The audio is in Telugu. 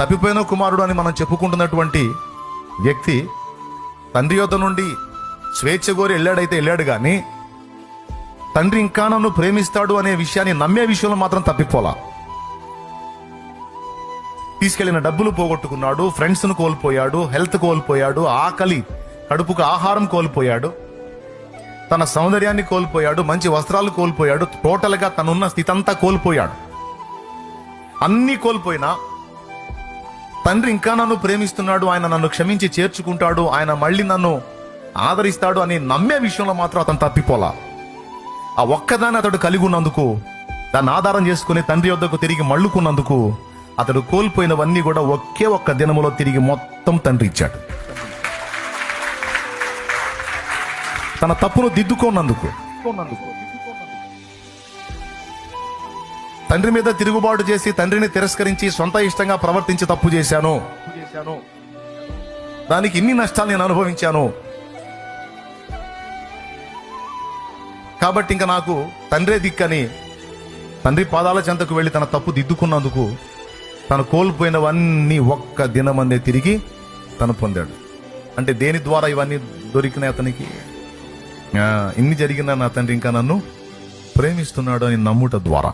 తప్పిపోయిన కుమారుడు అని మనం చెప్పుకుంటున్నటువంటి వ్యక్తి తండ్రి యొద్ద నుండి స్వేచ్ఛ కోరి వెళ్ళాడైతే వెళ్ళాడు కానీ తండ్రి ఇంకా నన్ను ప్రేమిస్తాడు అనే విషయాన్ని నమ్మే విషయంలో మాత్రం తప్పిపోలా. తీసుకెళ్ళిన డబ్బులు పోగొట్టుకున్నాడు ఫ్రెండ్స్ను కోల్పోయాడు హెల్త్ కోల్పోయాడు ఆకలి కడుపుకు ఆహారం కోల్పోయాడు తన సౌందర్యాన్ని కోల్పోయాడు మంచి వస్త్రాలు కోల్పోయాడు టోటల్గా తనున్న స్థితి అంతా కోల్పోయాడు. అన్ని కోల్పోయినా తండ్రి ఇంకా నన్ను ప్రేమిస్తున్నాడు ఆయన నన్ను క్షమించి చేర్చుకుంటాడు ఆయన మళ్ళీ నన్ను ఆదరిస్తాడు అని నమ్మే విషయంలో మాత్రం అతను తప్పిపోలా. ఆ ఒక్కదాన్ని అతడు కలిగి ఉన్నందుకు దాన్ని ఆధారం చేసుకుని తండ్రి వద్దకు తిరిగి మళ్ళుకున్నందుకు అతడు కోల్పోయినవన్నీ కూడా ఒకే ఒక్క దినములో తిరిగి మొత్తం తండ్రి ఇచ్చాడు. తన తప్పును దిద్దుకోనందుకు. తండ్రి మీద తిరుగుబాటు చేసి తండ్రిని తిరస్కరించి సొంత ఇష్టంగా ప్రవర్తించి తప్పు చేశాను. దానికి ఇన్ని నష్టాలు నేను అనుభవించాను. కాబట్టి ఇంకా నాకు తండ్రే దిక్కని తండ్రి పాదాల చెంతకు వెళ్ళి తన తప్పు దిద్దుకున్నందుకు తను కోల్పోయినవన్నీ ఒక్క దినమందే తిరిగి తను పొందాడు. అంటే దేని ద్వారా ఇవన్నీ దొరికినాయి అతనికి? ఇన్ని జరిగిన నా తండ్రి ఇంకా నన్ను ప్రేమిస్తున్నాడు అని నమ్ముట ద్వారా.